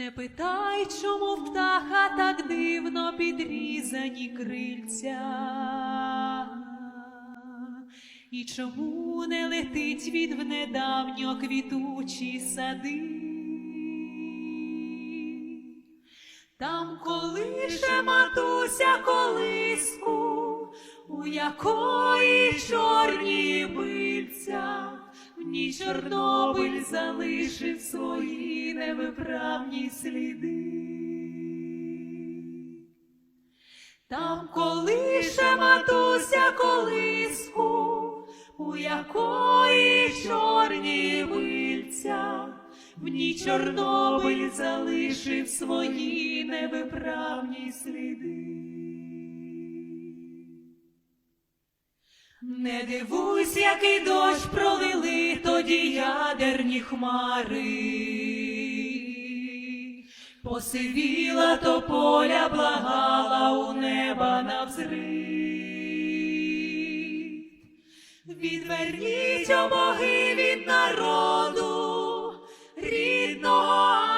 Не питай, чому в птаха так дивно підрізані крильця, і чому не летить від внедавньо квітучі сади. Там колише матуся колиску, у якої чорні бильця, в ній Чорнобиль залишив свої невиправні сліди. Там колише матуся колиску, у якої чорні бильця, в ній Чорнобиль залишив свої невиправні сліди. Не дивуйся, який дощ пролили тоді ядерні хмари. Посивіла тополя, благала у неба навзрив. Відверніть обоги від народу, рідного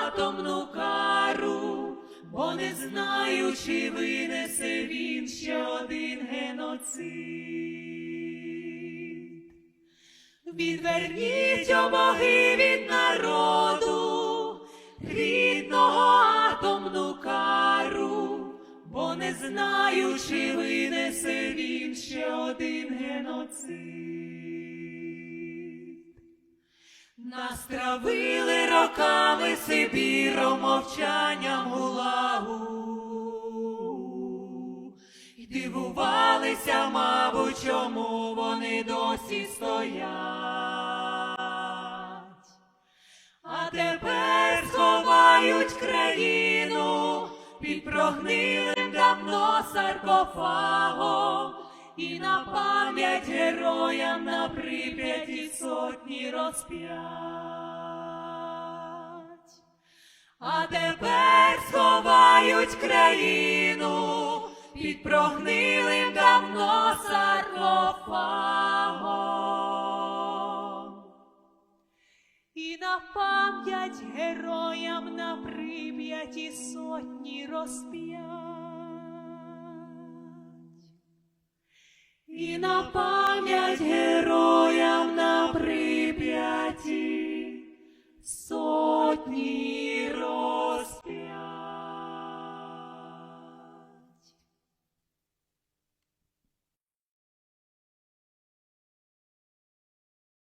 атомну кару, бо не знаю, чи винесе він ще один геноцид. Відверніть обоги від народу, не знаю, винесе він ще один геноцид. Нас травили роками Сибіром, мовчанням гулагу. І дивувалися, мабуть, чому вони досі стоять. А тепер сховають країну під прогнилим давно саркофагом. І на пам'ять героям на прип'яті сотні розп'ять. А тепер сховають країну під прогнилим давно саркофагом. І на пам'ять героям на прип'яті сотні розп'ять. на пам'ять героям на прип'яті сотні.